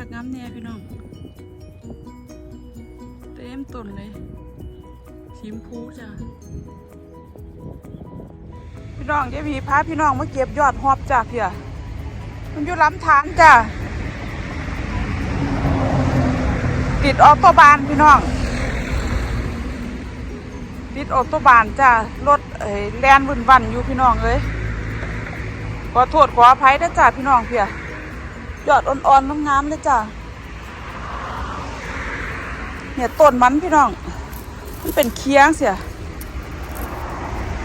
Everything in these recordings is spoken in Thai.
จ้างามคักงามแน่พี่น้อง เต็มต้นเลยสีชมพูจ้ะพี่น้องเดี๋ยวพี่พาพี่น้องมาเก็บยอดฮอบจ้ะเพี่ยมันอยู่ลำธารจ้ะติดออโตบานพี่น้อง ติดออโตบานจ้ะรถเอ้ยแลนวุ่นวันอยู่พี่น้องเอ้ยขอโทษขออภัยนะจ้ะพี่น้องเพี่ย ยอดอ่อนๆงามๆเลยจ้ะเนี่ยต้นมันพี่น้อง มันเป็นเคียงเสีย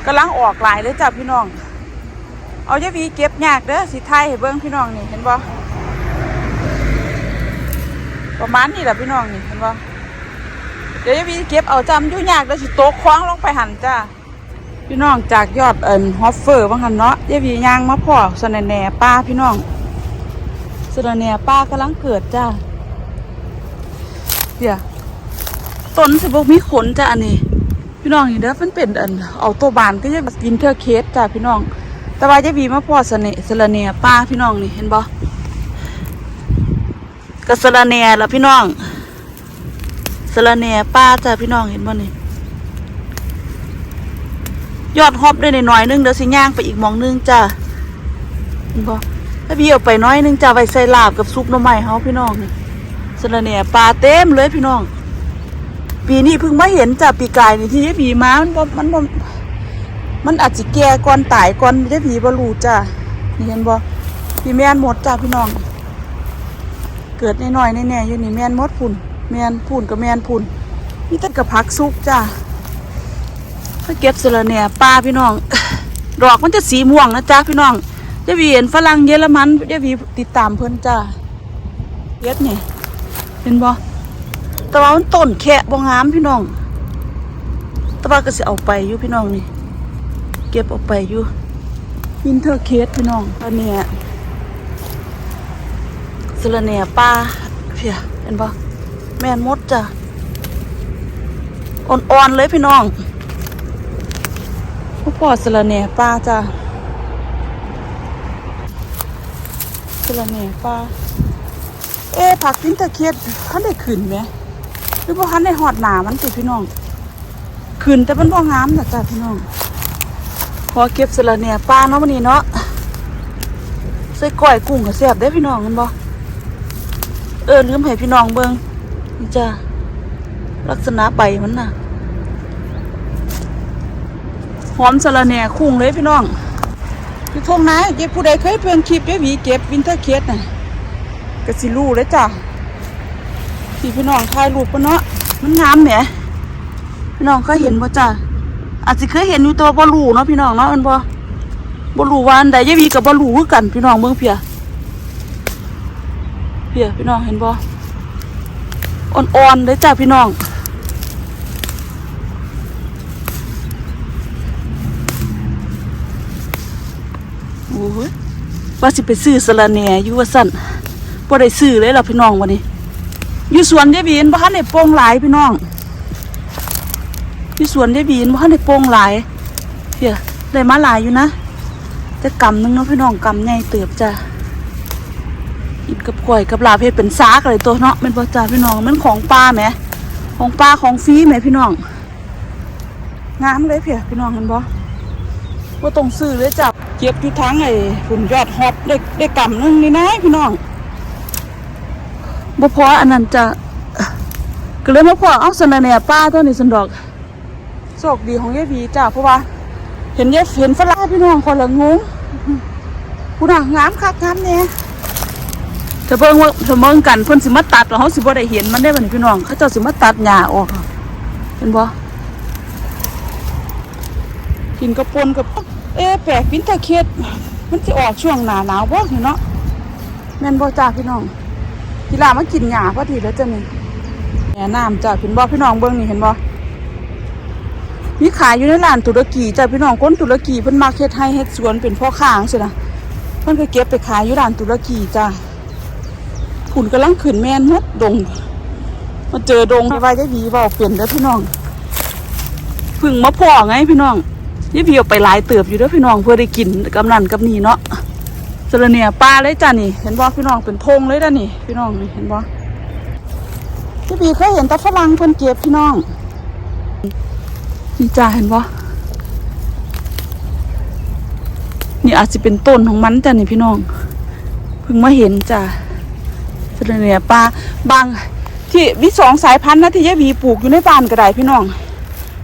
กำลังออกหลายเลยจ้ะพี่น้อง เอาจะวีเก็บยากเด้อสิไทยให้เบิ้งพี่น้องนี่เห็นบ่ประมาณนี้แหละพี่น้องนี่เห็นบ่เดี๋ยวจะวีเก็บเอาจำยู่ยากเด้อสิโต๊ะคว้างลงไปหันจ้าพี่น้องจากยอดเอิญฮอฟเฟอร์บางหันเนาะเยวีย่างมาพ่อสนแหน่ป้าพี่น้อง สนแหน่ป้ากำลังเกิดจ้าเดี๋ยวต้นสิบกมีขนจ้ะอันนี้พี่น้องนี่เด้อมันเป็นอันเอาตัวบานก็จะกินเทอร์เคสจ้ะพี่น้อง แต่ว่าจะบีมาพอสเนสละเนียป้าพี่น้องนี่เห็นบ่ก็สละเนียละพี่น้องสละเนียป้าจ้ะพี่น้องเห็นบ่นี่ยอดฮอบได้หน่อยนึงเดี๋ยวสิย่างไปอีกมองนึงจ้ะเห็นบ่ ถ้าพี่เอาไปน้อยนึงจ้ะไว้ใส่ลาบกับซุปหน่อไม้เฮาพี่น้องนี่สละเนียปลาเต็มเลยพี่น้อง ปีนี้เพิ่งมาเห็นจ้ะปีกายนี่ที่ยายผีมามันบ่มันบ่มันอาจจะแก่ก่อนตายก่อนยายผีบ่รู้จ้ะนี่เห็นบ่พี่แม่นหมดจ้ะพี่น้อง เกิดน้อยๆแน่ๆอยู่นี่แม่นหมดพุ่นแม่นพุ่นกับแม่นพุ่นมีแต่กับผักสุกจ้ะถ้าเก็บสะระแหน่ปลาพี่น้อง ดอกมันจะสีม่วงนะจ้ะพี่น้อง ยายผีเห็นฝรั่งเยอรมันยายผีติดตามเพิ่อนจ้ะเย็ดนี่เห็นบ่แต่ว่ามันต้นแค่บ่งามพี่น้องแต่ว่าก็สิเอาไปอยู่พี่น้องนี่ เก็บออกไปอยู่วินเทอร์เคสพี่น้องอันเนี้สะระแหน่ป้าเพียเห็นปะแม่นมดจ้ะอ่อนๆเลยพี่น้องพ่อพ่อสะระแหน่ป้าจ้ะ สะระแหน่ป้าเอ๊ผักกินตะเคียดท่านได้ขึ้นไหมหรือว่าท่านได้หอดหนามันสิพี่น้องขึ้นแต่มันบ่งามนะจ้ะพี่น้องพอเก็บเสร็จแล้วเนี่ยปลาเนาะวันนี้เนาะใส่ก้อยกุ้งก็แซ่บได้พี่น้องกันบ่เออลืมให้พี่น้องเบิ่งนี่จ้ะลักษณะใบมันน่ะหอมสะระแหน่คุ้งเลยพี่น้อง อยู่ทงนเก็บผู้ใดเคยเพิ่งคลิปเด้อหวีเก็บวินเทอร์เคสน่ะก็สิรู้เลยจ้ะที่พี่น้องถ่ายรูปปะเนาะมันงามแหมพี่น้องเคยเห็นบ่จ้ะอาจจะเคยเห็นอยู่ตัวบ่รู้เนาะพี่น้องเนาะอันบ่บ่รู้ว่าอันใดยายวีกับบ่รู้คือกัน พี่น้องเบิ่งเพียเพียพี่น้องเห็นบ่อ่อนๆเลยจ้ะพี่น้อง โอ้ยว่าสิไปซื้อสะระแหน่อยู่ว่าสั่นบ่ได้ซื้อเลยล่ะพี่น้องวันนี้ อยู่สวนยายบีนบ่ทันได้โป่งหลายพี่น้อง อยู่สวนยายบีนบ่ทันได้โป่งหลายเพียได้มาหลายอยู่นะแต่กำนึงเนาะพี่น้องกำใหญ่เติบจ้ะกินกับกล้วยกับลาเฮ็ดเป็นซากอะไรตัวเนาะม่นบ่จ้าพี่น้องมันของป้าแหมของป้าของฟรีแหมพี่น้องงามเลยเพียพี่น้องเห็นบ่บ่ต้องซื้อเลยจ้ะ เก็บอยู่ทั้งไอ้ฝุ่นยอดฮอตได้ได้กำนึงนี่นะพี่น้องบ่พออันนั้นจะก็เลยมาพอเอาสนะเนี่ยป้าตัวนี้สันดอกโชคดีของยายพีจ้าเพราะว่า เห็นยายเห็นฝรั่งพี่น้องคนละงงผู้น่ะงามคักงามเนี่ยถ้าเบิ่งว่าถ้าเบิ่งกันเพิ่นสิมาตัดแล้วเฮาสิบ่ได้เห็นมันได้บัดนี้พี่น้องเขาเจ้าสิมาตัดหญ้าออกเห็นบ่กินกระปนกับ เอ๊แปลกปินตะเคียดมันสิออกช่วงหนาหนาวบ่เนาะแม่นบ่จ้าพี่น้องกีฬามากินหญ้าพอดีแล้วจ้ะนี่แหน่น้ำจ้ะพี่นบ่พี่น้องเบิ่งนี่เห็นบ่มีขายอยู่ในร้านตุรกีจ้ะพี่น้องคนตุรกีเพิ่นมาเฮ็ดให้เฮ็ดสวนเป็นพ่อค้างซี่นะเพิ่นก็เก็บไปขายอยู่ร้านตุรกีจ้ะผุ่นกำลังขึ้นแม่นหมดดงมาเจอดงที่ว่าจะหวีเว้าเปลี่ยนเด้อพี่น้องพึ่งมาพ่อไงพี่น้อง ยายพี่เอาไปหลายเติบอยู่ด้อพี่น้องเพื่อได้กินกำนันกับนี่เนาะสะระเนียปลาเลยจ้ะนี่ เห็นบ่พี่น้องเป็นธงเลยจ้ะนี่ พี่น้องนี่เห็นบ่พี่บีเคยเห็นตะฝรั่งเพิ่นเก็บพี่น้องนี่จ้าเห็นบ่นี่อาจจะเป็นต้นของมันจ้ะนี่พี่น้องเพิ่งมาเห็นจ้ะสะระเนียปลาบางที่มีสองสายพันธุ์นะที่ยายบีปลูกอยู่ในบ้านก็ได้พี่น้อง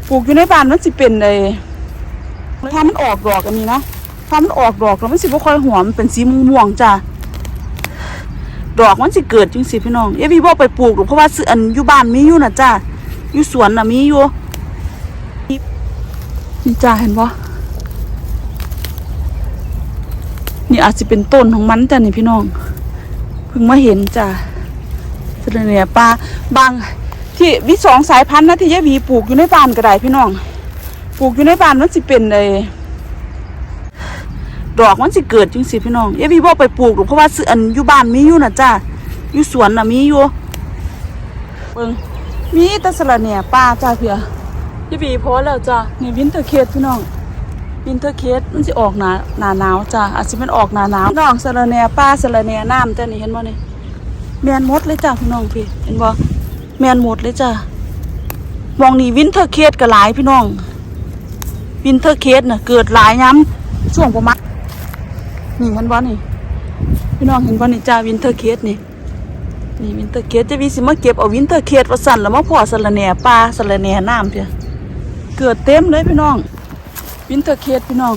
ปลูกอยู่ในบ้านมันสิเป็นไอ ถ้ามันออกดอกอันนี้นะถ้ามันออกดอกแล้วมันสิบ่ค่อยหอมเป็นสีม่วงๆจ้ะดอกมันสิเกิดจังสิพี่น้องยายบีบ่ไปปลูกหรอกเพราะว่าซื้ออันอยู่บ้านมีอยู่น่ะจ้ะอยู่สวนน่ะมีอยู่นี่จ้าเห็นบ่นี่อาจจะเป็นต้นของมันจ้ะนี่พี่น้องเพิ่งมาเห็นจ้ะสะระเนี่ยปลาบางที่มีสองสายพันธุ์นะที่ยายบีปลูกอยู่ในบ้านก็ได้พี่น้อง ลูกอยู่ในบ้านมันสิเป็นไอ้ดอกมันสิเกิดจังสิพี่น้องยายบีบ่ไปปลูกหรอกเพราะว่าซื้ออันอยู่บ้านมีอยู่นะจ้าอยู่สวนน่ะมีอยู่เบิ่งมีแต่สะระแหน่ป้าจ้าเพียยายบีพอแล้วจ้านี่วินเทอร์เคสพี่น้องวินเทอร์เคสมันสิออกหนาหนาหนาวจ้าอาจสิมันออกหนาหนาวพี่น้องสะระแหน่ป้าสะระแหน่น้ำจ้านี่เห็นบ่นี่แมนมดเลยจ้าพี่น้องพี่เห็นบ่แมนมดเลยจ้ะมองนี่วินเทอร์เคสก็หลายพี่น้อง วินเทอร์เคสน่ะเกิดหลายย้ำช่วงประมาณนี่เห็นบ่นี่พี่น้องเห็นบ่นี่จ้าวินเทอร์เคสนี่นี่วินเทอร์เคสจะวิสิมาเก็บเอาวินเทอร์เคสว่าสั่นแล้วมาพ่อสะระแหน่ปลาสะระแหน่น้ำเพียเกิดเต็มเลยพี่น้อง วินเทอร์เคสพี่น้อง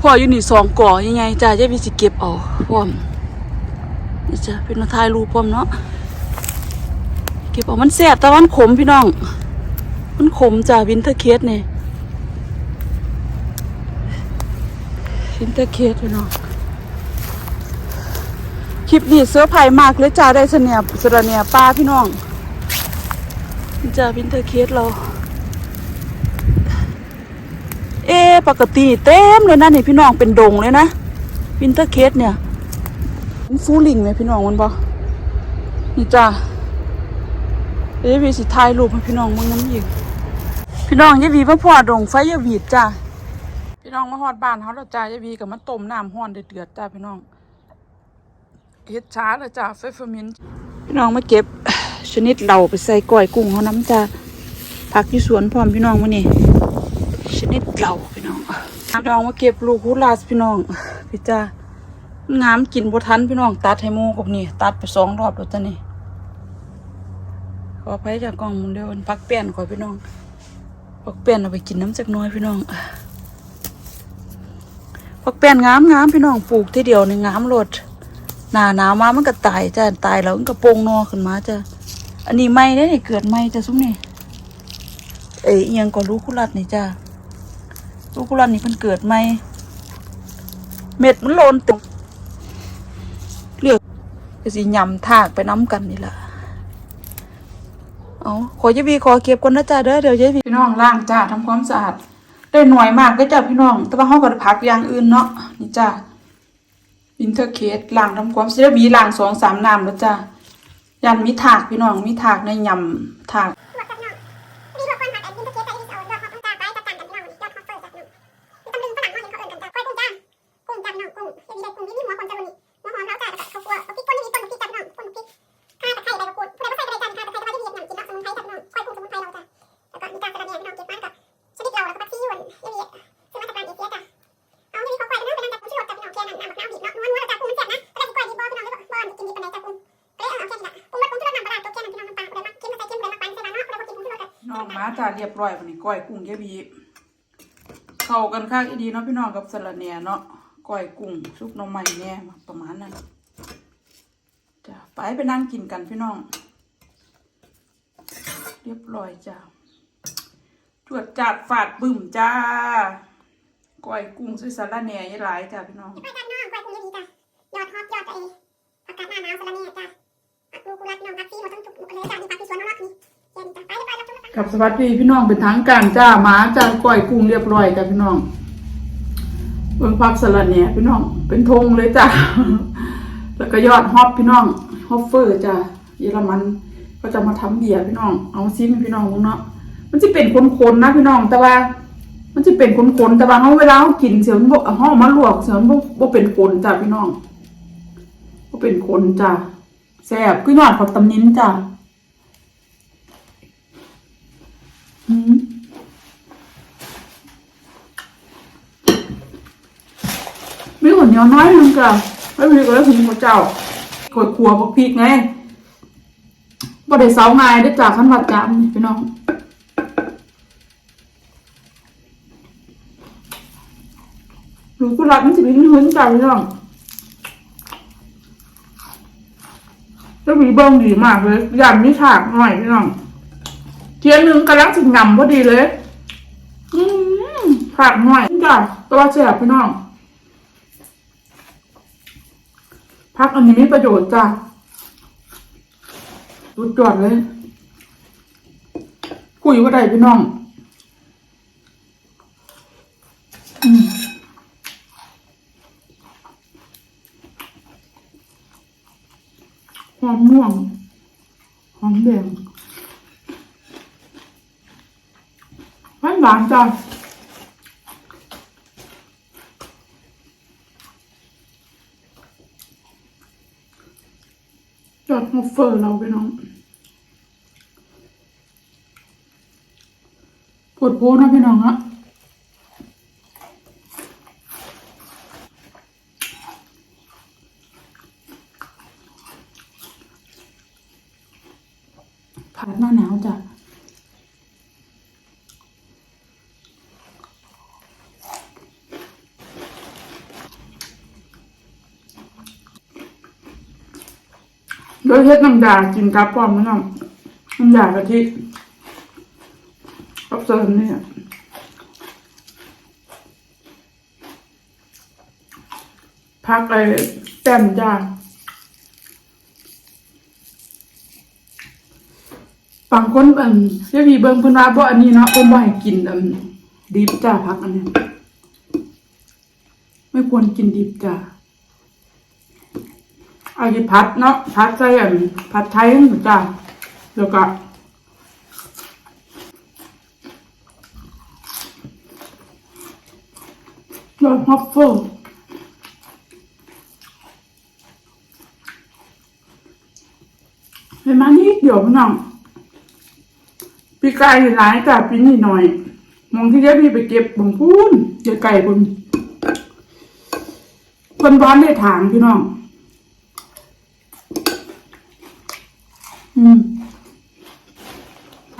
พ่ออยู่นี่สองก่อยังไงจ้าจะวิสิเก็บเอาพร้อมนี่จ้าเป็นมาถ่ายรูปพร้อมเนาะเก็บออกมันแสบแต่ว่ามันขมพี่น้อง มันขมจ้ะวินเทอร์เคสเนี่ย วินเทอร์เคสพี่น้องคลิปนี้เสื้อไผ่มากเลยจ้าได้เสนียสระเนียปลาพี่น้องจ้าวินเทอร์เคสเรา เอ๊ะปกติเต็มเลยนะนี่พี่น้องเป็นดงเลยนะวินเทอร์เคสเนี่ยมันฟูลิงเลยพี่น้องมันบอนี่จ้าเดี๋ยววีสิถ่ายรูปให้พี่น้องมึงน้ำอีกพี่น้องยายวีมาพอดงไฟยายวีดจ้า พี่น้องมาฮอดบ้านเขาแล้วจ้ายายวีกับมาต้มน้ำห้อนเดือดจ้าพี่น้องเฮ็ดช้าเลยจ้าไฟเฟอร์มินพี่น้องมาเก็บ ชนิดเหล่าไปใส่ก้อยกุ้งเขาน้ำจ้าผักที่สวนพร้อมพี่น้องมานี่ชนิดเหล่าพี่น้องพี่น้องมาเก็บลูกฮูลาสพี่น้องพี่จ้างามกินบทันพี่น้องตัดให้หมูกับนี่ตัดไปสองรอบแล้วจ้านี่ขอไปจากกล่องมุนเดียวมันพักเปลี่ยนขอพี่น้องพักเปลี่ยนเอาไปกินน้ำจากน้อยพี่น้อง พักเปลี่ยนงามงามพี่น้องปลูกทีเดียวในงามโลดหนาหนาวมามันก็ตายจ้ะตายแล้วมันก็โป่งนอขึ้นมาจ้ะอันนี้ไม่ได้นี่เกิดไม่จ้ะซุ้มนี่เอ้ยยังก็รู้คุรัดนี่จ้ะรู้คุรัดนี่เพิ่นเกิดไม่เม็ดมันโลนตกเลือกก็สิยำถากไปน้ำกันนี่แหละเอาขอยายบีขอเก็บก่อนนะจ๊ะเด้อเดี๋ยวยายบีพี่น้องล้างจ้าทำความสะอาด ได้หน่อยมากก็จ้าพี่น้อง แต่ว่าเขาก็พักอย่างอื่นเนาะนี่จ้าวินเทอร์เคสล้างทำความสะอาดบีล้างสองสามน้ำแล้วจ้ายันมีถากพี่น้องมีถากในยำถาก น้าจ้าเรียบร้อยวันนี้ก้อยกุ้งยายบีเข้ากันคักอีดีเนาะพี่น้องกับสลัดเนี่ยเนาะก้อยกุ้งซุปน้ำใหม่แน่ประมาณนั้นจ้าไปไปนั่งกินกันพี่น้อง เรียบร้อยจ้าจวดจัดฝาดบึ้มจ้าก้อยกุ้งซุยสาระแหน่ยายหลายจ้าพี่น้อง กับสวัสดีพี่น้องเป็นทางการจ้าหมาจ้าก้อยกุ้งเรียบร้อยจ้าพี่น้องเบิ่งพักสลัดเนี่ยพี่น้องเป็นธงเลยจ้าแล้วก็ยอดฮอปพี่น้องฮอปเฟอร์จ้าเยอรมันก็จะมาทำเบียร์พี่น้อง เอาซิมพี่น้องมึงเนาะมันจะเป็นคนๆนะพี่น้องแต่ว่า มันจะเป็นขนๆแต่ว่าเขาเวลาเขากินเสียมันบกห้องมาลวกเสียมันบ่บ่เป็นขนจ้ะพี่น้องบ่เป็นขนจ้ะแซ่บคือยอดผักตำนิ้นจ้ะอื มมีขนเหนียวน้อยนึงจ้ะไม่มีก็แล้วถึงหัวเจ้าขวดขัวบักพริกไงบ่ได้เซาง่ายได้จ้ะขั้นวัดจามนี่พี่น้องหนูกุหลาบมันจะมีหืนใจพี่น้องจะมีเบิ้งดีมากเลยยำนี่ฉากหน่อยพี่น้อง เทียนหนึ่งกำลังสิงำพอดีเลย อืมผักหน่อยจ้ะตัวแสบพี่น้องพักอันนี้มีประโยชน์จ้ะรุดจอดเลยคุยว่าได้พี่น้อง อืม หอมม่วงหอมแดงหวานหวาน จ้ะยอดมอฟเฟอร์เราไปน้องปวดโพนะพี่น้องอะผัดหน้าหนาวจ้ะ โดยเฮ็ดน้ำยากินกับพร้อมพี่น้องน้ำยากะทิกับเสริมเนี่ยพักไอ้แต้มจ้าบางคนอันเรียกวีเบิ่งเพิ่นว่าบ่อันนี้เนาะเพิ่นบ่ให้กินอันดิบจ้าพักอันนี้ไม่ควรกินดิบจ้า เอาที่พัดเนาะพัดใส่อันผัดไทยนั่นจ้าแล้วก็ยอดฮอฟเฟิลเห็นไหมนี่เดี๋ยวพี่น้องปีไก่หลายจ้ะปีนี้หน่อยมองที่เดียวพี่ไปเก็บบังพูนเดี๋ยวไก่บนเพิ่นบ้านได้ถางพี่น้อง อืม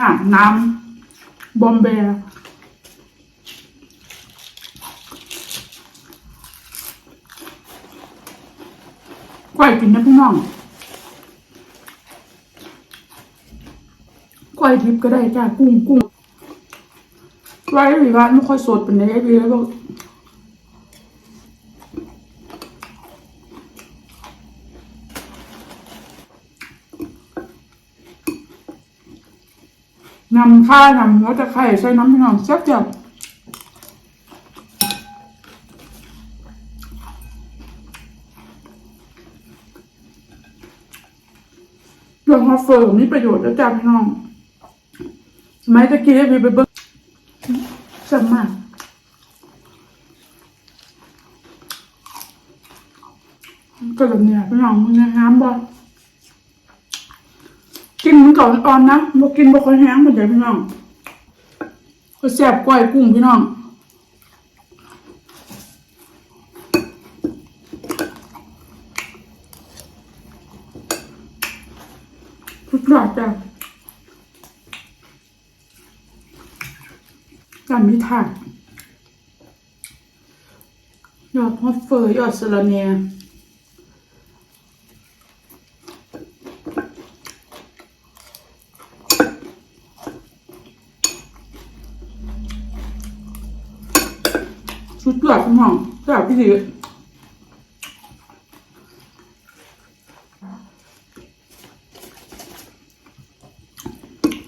อ่างน้ำบอมเบย์กล้วยกินนะพี่น้องก้อยทิพก็ได้จ้ากุ้งกุ้งไว้หรือว่าไม่ค่อยสดเป็นไงพี่แล้วก็ นำข้าวนำหัวตะไคร้ใส่น้ำพี่น้องแซ่บจับเรื่องฮอฟเฟิร์มีประโยชน์แล้วจ้าพี่น้องสมัยตะกี้พี่ไปเบิ้งสมากก็แบบเนี้ยพี่น้องมึงงามบ่ กินมันก่อนอ่อนนะบ่กินบ่ค่อยแห้งมือนเดิมพี่น้องก็แซ่บก้อยกุ้งพี่น้องทุกอย่างจ้ะการมิถาดยอดฮอฟเฟอร์ยอดสะระเนีย ชุดเกลือคุณห้องเกลือพี่ดี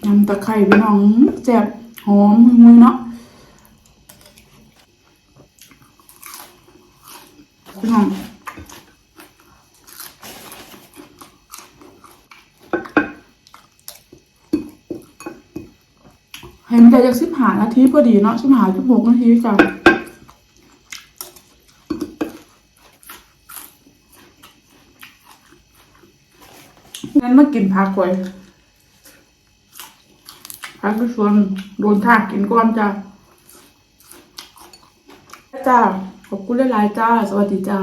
น้ำตะไคร้พี่น้องแซ่บหอมมุยเนาะพี่น้องให้ให้มันได้จากสิบหานาทีพอดีเนาะสิบหาสิบหกนาทีจ้ะงั้นมา กินผักก่อยผักก็ชวนโดนทากกินก่อนจ้ะจ้าขอบคุณหลายๆจ้า สวัสดีจ้า